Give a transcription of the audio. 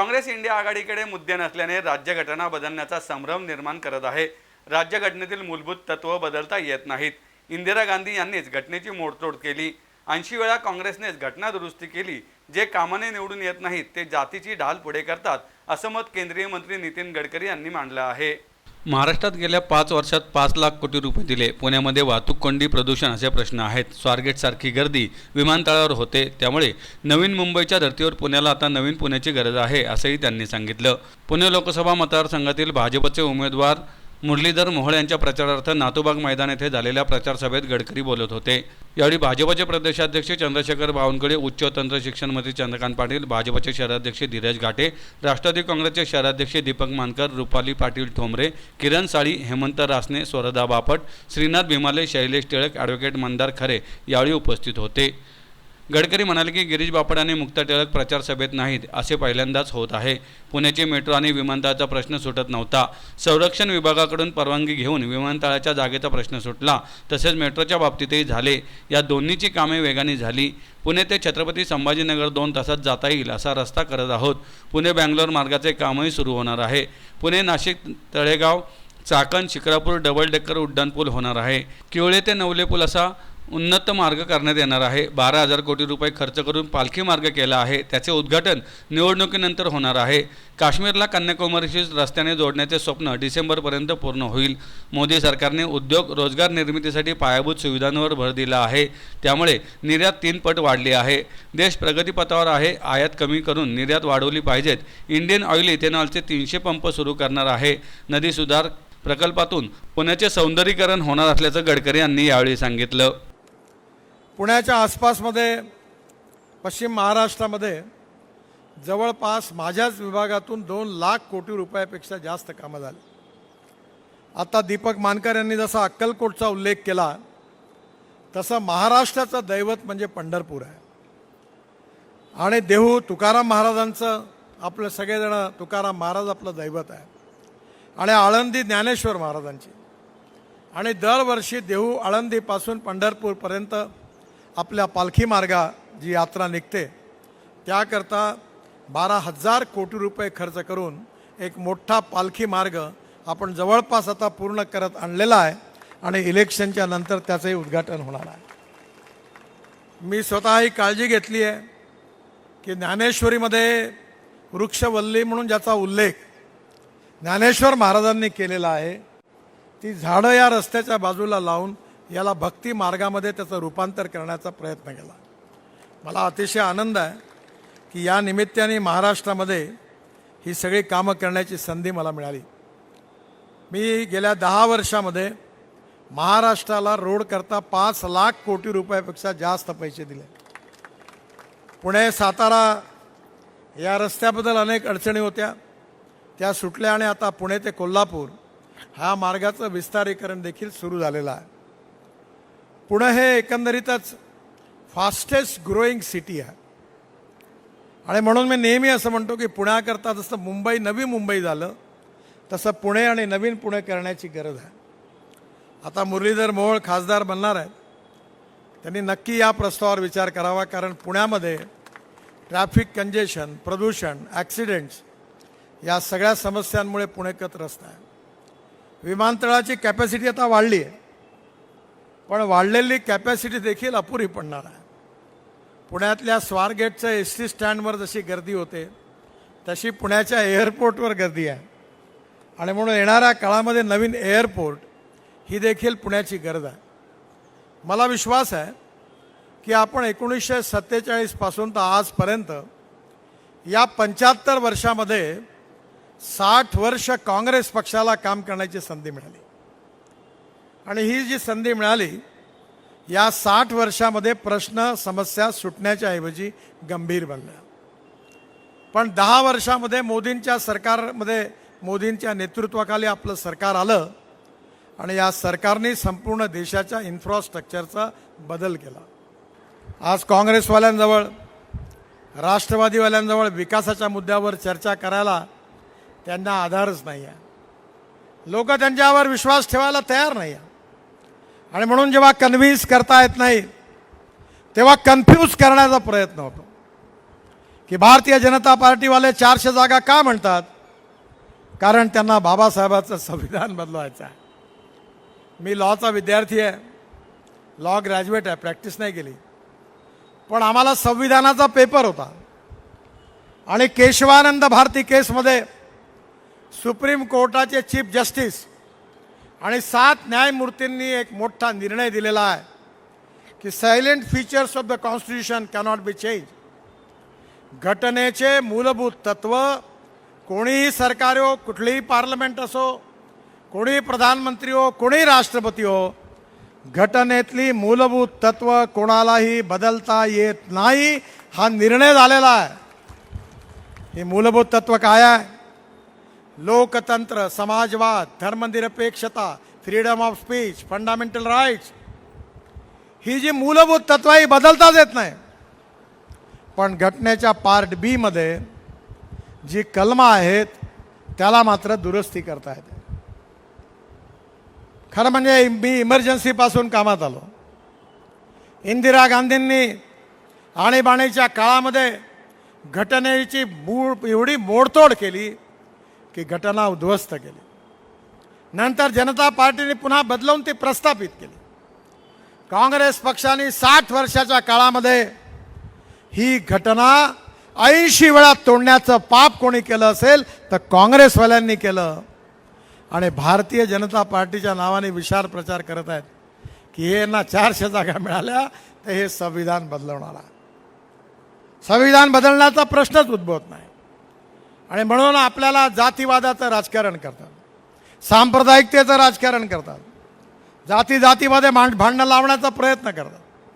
Congress India आघाडीकडे मुद्दे नसल्याने राज्यघटना बदलण्याचा संभ्रम निर्माण करत आहे. राज्यघटनेतील मूलभूत तत्व बदलता येत नाहीत. इंदिरा गांधी यांनीच घटनेची मोडतोड केली. ऐंशी वेळा काँग्रेसनेच घटना दुरुस्ती केली. जे कामाने निवडून येत नाहीत ते जातीची ढाल पुढे करतात असं मत केंद्रीय मंत्री नितीन गडकरी यांनी मांडलं आहे. महाराष्ट्रात गेल्या पाच वर्षात पाच लाख कोटी रुपये दिले. पुण्यामध्ये वाहतूक कोंडी प्रदूषण असे प्रश्न आहेत. स्वारगेटसारखी गर्दी विमानतळावर होते. त्यामुळे नवीन मुंबईच्या धर्तीवर पुण्याला आता नवीन पुण्याची गरज आहे असंही त्यांनी सांगितलं. पुणे लोकसभा मतदारसंघातील भाजपचे उमेदवार मुरलीधर मोहोळ यांच्या प्रचारार्थ नातूबाग मैदान येथे झालेल्या प्रचार सभेत गडकरी बोलत होते. यावेळी भाजपचे प्रदेशाध्यक्ष चंद्रशेखर बावनकुळे उच्च तंत्र शिक्षण मंत्री चंद्रकांत पाटील भाजपचे शहराध्यक्ष धीरज घाटे राष्ट्रवादी काँग्रेसचे शहराध्यक्ष दीपक मानकर रुपाली पाटील ठोंबरे किरण साळी हेमंत रासने स्वरदा बापट श्रीनाथ भीमाले शैलेश टिळक ॲडव्होकेट मंदार खरे यावेळी उपस्थित होते. गडकरी म्हणाले की गिरीश बापट आणि मुक्ता टिळक प्रचार सभेत नाहीत असे पहिल्यांदाच होत आहे. पुण्याची मेट्रो आणि विमानतळाचा प्रश्न सुटत नव्हता. संरक्षण विभागाकडून परवानगी घेऊन विमानतळाच्या जागेचा प्रश्न सुटला. तसेच मेट्रोच्या बाबतीतही झाले. या दोन्हीची कामे वेगाने झाली. पुणे ते छत्रपती संभाजीनगर दोन तासात जाता येईल असा रस्ता करत आहोत. पुणे बँगलोर मार्गाचे कामही सुरू होणार आहे. पुणे नाशिक तळेगाव चाकण शिक्रापूर डबल डेकर उड्डाणपूल होणार आहे. किवळे ते नवले पूल असा उन्नत मार्ग करण्यात येणार आहे. बारा हजार कोटी रुपये खर्च करून पालखी मार्ग केला आहे. त्याचे उद्घाटन निवडणुकीनंतर होणार आहे. काश्मीरला कन्याकुमारीशी रस्त्याने जोडण्याचे स्वप्न डिसेंबरपर्यंत पूर्ण होईल. मोदी सरकारने उद्योग रोजगार निर्मितीसाठी पायाभूत सुविधांवर भर दिला आहे. त्यामुळे निर्यात तीन पट वाढली आहे. देश प्रगतीपथावर आहे. आयात कमी करून निर्यात वाढवली पाहिजेत. इंडियन ऑइल इथेनॉलचे तीनशे पंप सुरू करणार आहे. नदी सुधार प्रकल्पातून पुण्याचे सौंदर्यीकरण होणार असल्याचं गडकरी यांनी यावेळी सांगितलं. पुण्याच्या आसपासमध्ये पश्चिम महाराष्ट्रामध्ये जवळपास माझ्याच विभागातून दोन लाख कोटी रुपयापेक्षा जास्त कामं झाली. आता दीपक मानकर यांनी जसा अक्कलकोटचा उल्लेख केला तसं महाराष्ट्राचं दैवत म्हणजे पंढरपूर आहे. आणि देहू तुकाराम महाराजांचं आपलं सगळेजण तुकाराम महाराज आपलं दैवत आहे. आणि आळंदी ज्ञानेश्वर महाराजांची. आणि दरवर्षी देहू आळंदीपासून पंढरपूरपर्यंत आपल्या पालखी मार्गा जी यात्रा निघते त्याकरता बारा हजार कोटी रुपये खर्च करून एक मोठा पालखी मार्ग आपण जवळपास आता पूर्ण करत आणलेला आहे आणि इलेक्शनच्या नंतर त्याचंही उद्घाटन होणार आहे. मी स्वतः ही काळजी घेतली आहे की ज्ञानेश्वरीमध्ये वृक्षवल्ली म्हणून ज्याचा उल्लेख ज्ञानेश्वर महाराजांनी केलेला आहे ती झाडं या रस्त्याच्या बाजूला लावून याला भक्ती मार्गामध्ये त्याचं रूपांतर करण्याचा प्रयत्न केला. मला अतिशय आनंद आहे की या निमित्ताने महाराष्ट्रामध्ये ही सगळी कामं करण्याची संधी मला मिळाली. मी गेल्या दहा वर्षामध्ये महाराष्ट्राला रोड करता पाच लाख कोटी रुपयापेक्षा जास्त पैसे दिले. पुणे सातारा या रस्त्याबद्दल अनेक अडचणी होत्या. त्या सुटल्या आणि आता पुणे ते कोल्हापूर ह्या मार्गाचं विस्तारीकरण देखील सुरू झालेलं आहे. पुणे हे एकंदरीतच फास्टेस्ट ग्रोईंग सिटी आहे. आणि म्हणून मी नेहमी असं म्हणतो की पुण्याकरता जसं मुंबई नवी मुंबई झालं तसं पुणे आणि नवीन पुणे करण्याची गरज आहे. आता मुरलीधर मोहोळ खासदार बनणार आहेत. त्यांनी नक्की या प्रस्तावावर विचार करावा कारण पुण्यामध्ये ट्रॅफिक कंजेशन प्रदूषण ॲक्सिडेंट्स या सगळ्या समस्यांमुळे पुणे त्रस्त आहे. विमानतळाची कॅपॅसिटी आता वाढली आहे. पण वाढलेली कॅपॅसिटी देखील अपुरी पडणार आहे. पुण्यातल्या स्वारगेटच्या एस टी स्टँडवर जशी गर्दी होते तशी पुण्याच्या एअरपोर्टवर गर्दी आहे. आणि म्हणून येणाऱ्या काळामध्ये नवीन एअरपोर्ट ही देखील पुण्याची गरज आहे. मला विश्वास आहे की आपण एकोणीसशे सत्तेचाळीसपासून तर आजपर्यंत या पंच्याहत्तर वर्षामध्ये साठ वर्ष काँग्रेस पक्षाला काम करण्याची संधी मिळाली. आणि ही जी संधी मिळाली या साठ वर्षामध्ये प्रश्न समस्या सुटण्याच्या ऐवजी गंभीर बनल्या पण दहा वर्षामध्ये मोदींच्या सरकारमध्ये मोदींच्या नेतृत्वाखाली आपलं सरकार आलं आणि या सरकारने संपूर्ण देशाच्या इन्फ्रास्ट्रक्चरचा बदल केला. आज काँग्रेसवाल्यांजवळ राष्ट्रवादीवाल्यांजवळ विकासाच्या मुद्द्यावर चर्चा करायला त्यांना आधारच नाही आहे लोक त्यांच्यावर विश्वास ठेवायला तयार नाही आहे आणि म्हणून जेव्हा कन्व्हिन्स करता येत नाही तेव्हा कन्फ्यूज करण्याचा प्रयत्न होतो. की भारतीय जनता पार्टीवाले चारशे जागा का म्हणतात? कारण त्यांना बाबासाहेबाचं संविधान बदलवायचं आहे. मी लॉचा विद्यार्थी आहे. लॉ ग्रॅज्युएट आहे. प्रॅक्टिस नाही केली. पण आम्हाला संविधानाचा पेपर होता. आणि केशवानंद भारती केसमध्ये सुप्रीम कोर्टाचे चीफ जस्टिस आणि सात न्यायमूर्तींनी एक मोठा निर्णय दिलेला आहे की salient features of the constitution cannot be change घटनेचे मूलभूत तत्व कोणीही सरकार हो कुठलीही पार्लमेंट असो कोणीही प्रधानमंत्री हो कोणीही राष्ट्रपती हो घटनेतली मूलभूत तत्व कोणालाही बदलता येत नाही हा निर्णय झालेला आहे. हे मूलभूत तत्व काय आहे? लोकतंत्र समाजवाद धर्मनिरपेक्षता freedom of speech fundamental rights ही जी मूलभूत तत्व ही बदलताच येत नाही. पण घटनेच्या पार्ट बीमध्ये जी कलमं आहेत त्याला मात्र दुरुस्ती करता येते. खरं म्हणजे मी इमर्जन्सीपासून कामात आलो. इंदिरा गांधींनी आणीबाणीच्या काळामध्ये घटनेची मूळ एवढी मोडतोड केली की घटना उद्ध्वस्त केली. नंतर जनता पार्टीने पुन्हा बदलवून ती प्रस्थापित केली. काँग्रेस पक्षाने साठ वर्षाच्या काळामध्ये ही घटना ऐंशी वेळा तोडण्याचं पाप कोणी केलं असेल तर काँग्रेसवाल्यांनी केलं. आणि भारतीय जनता पार्टीच्या नावाने विचार प्रचार करत आहेत की हे ना चारशे जागा मिळाल्या तर हे संविधान बदलवणार. आहे. संविधान बदलण्याचा प्रश्नच उद्भवत नाही. आणि म्हणून आपल्याला जातीवादाचं राजकारण करतात. सांप्रदायिकतेचं राजकारण करतात. जाती जातीमध्ये मांड भांडणं लावण्याचा प्रयत्न करतात.